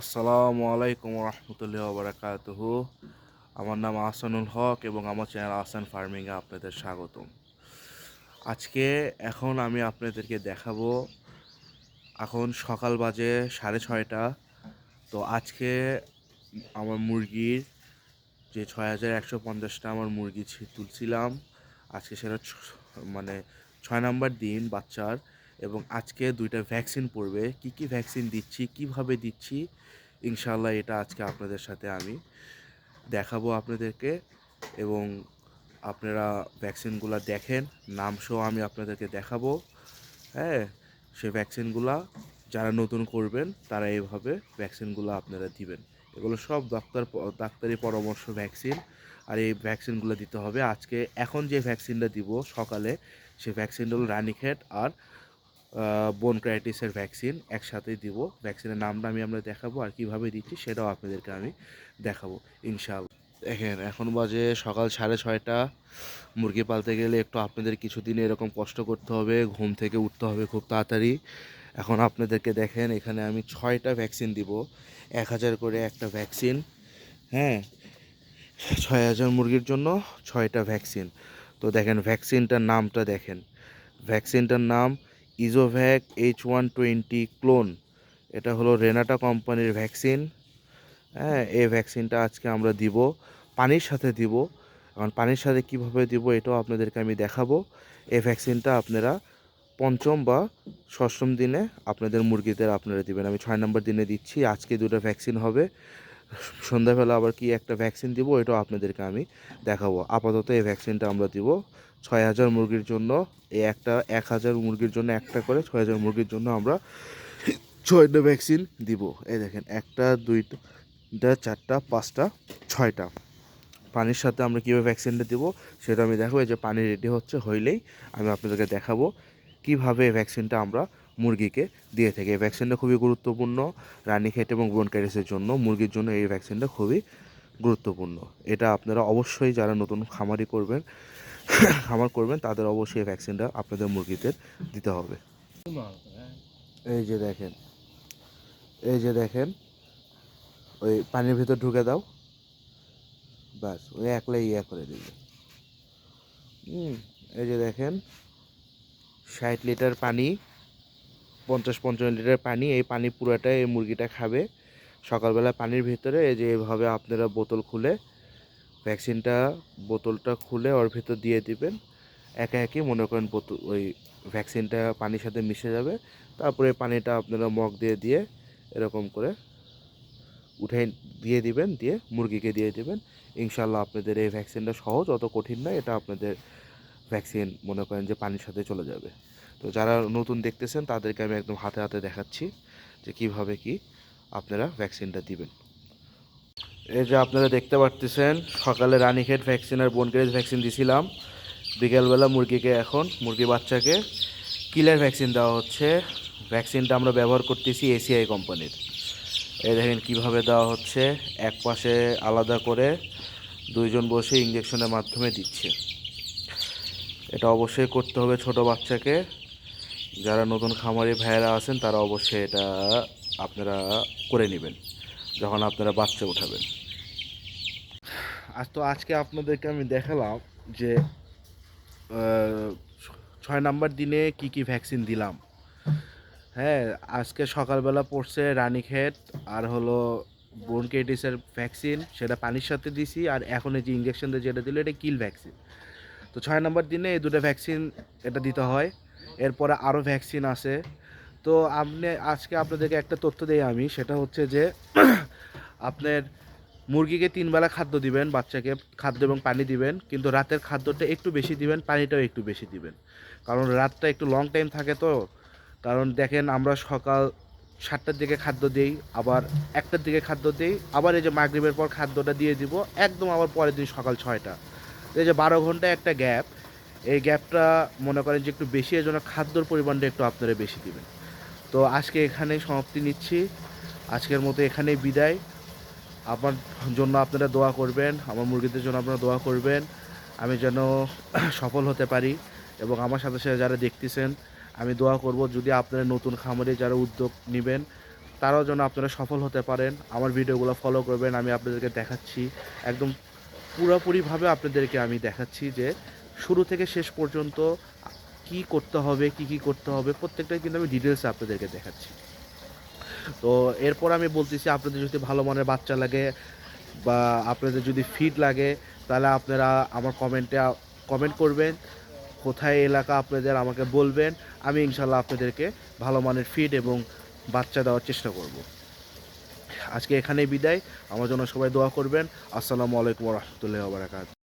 আসসালামু আলাইকুম রহমতুল্লাহ বারাকাতুহ আমার নাম আহসানুল হক এবং আমার চ্যানেল আহসান ফার্মিংয়ে আপনাদের স্বাগতম। আজকে এখন আমি আপনাদেরকে দেখাবো, এখন সকাল বাজে সাড়ে ছয়টা। তো আজকে আমার মুরগির যে ছয় হাজার একশো পঞ্চাশটা আমার মুরগি তুলছিলাম, আজকে সেটা মানে ছয় নাম্বার দিন বাচ্চার। এবং আজকে দুইটা ভ্যাকসিন পড়বে। কি কি ভ্যাকসিন দিচ্ছি, কীভাবে দিচ্ছি ইনশাল্লাহ এটা আজকে আপনাদের সাথে আমি দেখাবো আপনাদেরকে এবং আপনারা ভ্যাকসিনগুলো দেখেন নাম সহ আমি আপনাদেরকে দেখাবো। হ্যাঁ সে ভ্যাকসিনগুলা যারা নতুন করবেন, তারা এইভাবে ভ্যাকসিনগুলো আপনারা দিবেন। এগুলো সব ডাক্তার ডাক্তারি পরামর্শ ভ্যাকসিন আর এই ভ্যাকসিনগুলো দিতে হবে। আজকে এখন যে ভ্যাকসিনটা দিব সকালে, সে ভ্যাকসিনটা হলো রানিক্ষেট আর বোন ক্রাইটিসের ভ্যাকসিন একসাথেই দিব। ভ্যাকসিনের নামটা আমি আমরা দেখাবো আর কীভাবে দিচ্ছি সেটাও আপনাদেরকে আমি দেখাবো, ইনশাআল্লাহ। দেখেন, এখন বাজে সকাল সাড়ে ছয়টা। মুরগি পালতে গেলে একটু আপনাদের কিছুদিন এরকম কষ্ট করতে হবে, ঘুম থেকে উঠতে হবে খুব তাড়াতাড়ি। এখন আপনাদেরকে দেখেন, এখানে আমি ছয়টা ভ্যাকসিন দিব। এক হাজার করে একটা ভ্যাকসিন হ্যাঁ? ছয় হাজার মুরগির জন্য ছয়টা ভ্যাকসিন তো দেখেন ভ্যাকসিনটার নামটা দেখেন। ভ্যাকসিনটার নাম Izovac H one twenty clone এটা হলো রেনাটা কোম্পানির ভ্যাকসিন হ্যাঁ এই ভ্যাকসিনটা আজকে আমরা দিব, পানির সাথে দিব। এখন পানির সাথে কীভাবে দিব এটাও আপনাদেরকে আমি দেখাবো। এই ভ্যাকসিনটা আপনারা পঞ্চম বা ষষ্ঠম দিনে আপনাদের মুরগিদের আপনারা দিবেন। আমি ছয় নম্বর দিনে দিচ্ছি, আজকে দুটো ভ্যাকসিন হবে। সন্ধ্যাবেলা আবার কি একটা ভ্যাকসিন দিব, এটাও আপনাদেরকে আমি দেখাবো। আপাতত এই ভ্যাকসিনটা আমরা দিব। ছয় হাজার মুরগির জন্য, এই একটা এক হাজার মুরগির জন্য একটা করে ছয় হাজার মুরগির জন্য আমরা ছয়টা ভ্যাকসিন দিব। এই দেখেন, একটা, দুইটা, চারটা, পাঁচটা, ছয়টা। পানির সাথে আমরা কীভাবে ভ্যাকসিনটা দিব সেটা আমি দেখাবো। এই যে পানি রেডি হচ্ছে, হইলেই আমি আপনাদেরকে দেখাবো কীভাবে ভ্যাকসিনটা আমরা মুরগিকে দিয়ে থাকি। এই ভ্যাকসিনটা খুবই গুরুত্বপূর্ণ রানীক্ষেত এবং বোনক্যারিসের জন্য। মুরগির জন্য এই ভ্যাকসিনটা খুবই গুরুত্বপূর্ণ। এটা আপনারা অবশ্যই যারা নতুন খামারি করবেন খামার করবেন, তাদের অবশ্যই ভ্যাকসিনটা আপনাদের মুরগিদের দিতে হবে। এই যে দেখেন, এই যে দেখেন, ওই পানির ভিতর ঢুকে দাও। বাস ওই একলাই ইয়া করে দিবে। এই যে দেখেন, ষাট লিটার পানি, পঞ্চাশ পঞ্চান্ন লিটার পানি, এই পানি পুরোটাই এই মুরগিটা খাবে। সকালবেলা পানির ভিতরে এই যে এভাবে আপনারা বোতল খুলে ভ্যাকসিনটা বোতলটা খুলে ওর ভিতর দিয়ে দিবেন। একে একে মনে করেন বোতল, ওই ভ্যাকসিনটা পানির সাথে মিশে যাবে। তারপরে পানিটা আপনারা মগ দিয়ে দিয়ে এরকম করে উঠে দিয়ে দিবেন, দিয়ে মুরগিকে দিয়ে দিবেন। ইনশাল্লাহ আপনাদের এই ভ্যাকসিনটা সহজ, অত কঠিন নয় এটা আপনাদের ভ্যাকসিন মনে করেন যে পানির সাথে চলে যাবে। তো যারা নতুন দেখতেছেন, তাদেরকে আমি একদম হাতে হাতে দেখাচ্ছি যে কীভাবে কি আপনারা ভ্যাকসিনটা দিবেন। এই যে আপনারা দেখতে পারতেছেন, সকালে রানীক্ষেত ভ্যাকসিন আর বোনকেরেজ ভ্যাকসিন দিছিলাম। বিকেলবেলা মুরগিকে এখন, মুরগি বাচ্চাকে কিলার ভ্যাকসিন দেওয়া হচ্ছে। ভ্যাকসিনটা আমরা ব্যবহার করতেছি এসিআই কোম্পানির এই দেখেন কীভাবে দেওয়া হচ্ছে। এক পাশে আলাদা করে দুইজন বসে ইঞ্জেকশনের মাধ্যমে দিচ্ছে। এটা অবশ্যই করতে হবে ছোট বাচ্চাকে। যারা নতুন খামারি ভাইয়েরা আছেন, তারা অবশ্যই এটা আপনারা করে নেবেন। যখন আপনারা বাচ্চা উঠাবেন। আজ তো আজকে আপনাদেরকে আমি দেখালাম যে ছয় নাম্বার দিনে কি কি ভ্যাকসিন দিলাম। হ্যাঁ আজকে সকালবেলা পড়ছে রানীক্ষেত আর হলো ব্রোনকেটিসের ভ্যাকসিন সেটা পানির সাথে দিছি আর এখন যে ইঞ্জেকশন দিয়ে যেটা দিল, এটা কিল ভ্যাকসিন তো ছয় নম্বর দিনে এই দুটো ভ্যাকসিন এটা দিতে হয়। এরপরে আরও ভ্যাকসিন আছে। তো আপনি, আজকে আপনাদেরকে একটা তথ্য দেই আমি, সেটা হচ্ছে যে আপনার মুরগিকে তিনবেলা খাদ্য দিবেন, বাচ্চাকে খাদ্য এবং পানি দিবেন, কিন্তু রাতের খাদ্যটা একটু বেশি দিবেন, পানিটাও একটু বেশি দিবেন। কারণ রাতটা একটু লং টাইম থাকে তো, কারণ দেখেন আমরা সকাল সাতটার দিকে খাদ্য দিই, আবার একটার দিকে খাদ্য দিই, আবার এই যে মাগরিবের পর খাদ্যটা দিয়ে দিব, একদম আবার পরের দিন সকাল ছয়টা। এই যে বারো ঘণ্টা একটা গ্যাপ, এই গ্যাপটা মনে করেন যে একটু বেশি এর জন্য খাদ্যর পরিমাণটা একটু আপনারা বেশি দিবেন। তো আজকে এখানেই সমাপ্তি নিচ্ছি। আজকের মতো এখানেই বিদায়। আমার জন্য আপনারা দোয়া করবেন, আমার মুরগিদের জন্য আপনারা দোয়া করবেন। আমি যেন সফল হতে পারি এবং আমার সাথে সাথে যারা দেখতেছেন, আমি দোয়া করব যদি আপনারা নতুন খামারে যারা উদ্যোগ নেবেন, তারাও যেন আপনারা সফল হতে পারেন। আমার ভিডিওগুলো ফলো করবেন, আমি আপনাদেরকে দেখাচ্ছি। একদম পুরোপুরিভাবে আপনাদেরকে আমি দেখাচ্ছি যে শুরু থেকে শেষ পর্যন্ত কি করতে হবে, কি কি করতে হবে, প্রত্যেকটাই কিন্তু আমি ডিটেলসে আপনাদেরকে দেখাচ্ছি। তো এরপর আমি বলতেছি, আপনাদের যদি ভালো মানের বাচ্চা লাগে বা আপনাদের যদি ফিট লাগে, তাহলে আপনারা আমার কমেন্টে কমেন্ট করবেন। কোথায় এলাকা আপনাদের আমাকে বলবেন, আমি ইনশাল্লাহ আপনাদেরকে ভালো মানের ফিড এবং বাচ্চা দেওয়ার চেষ্টা করব। আজকে এখানেই বিদায়। আমার জন্য সবাই দোয়া করবেন। আসসালামু আলাইকুম রহমতুল্লাহ বারাকাত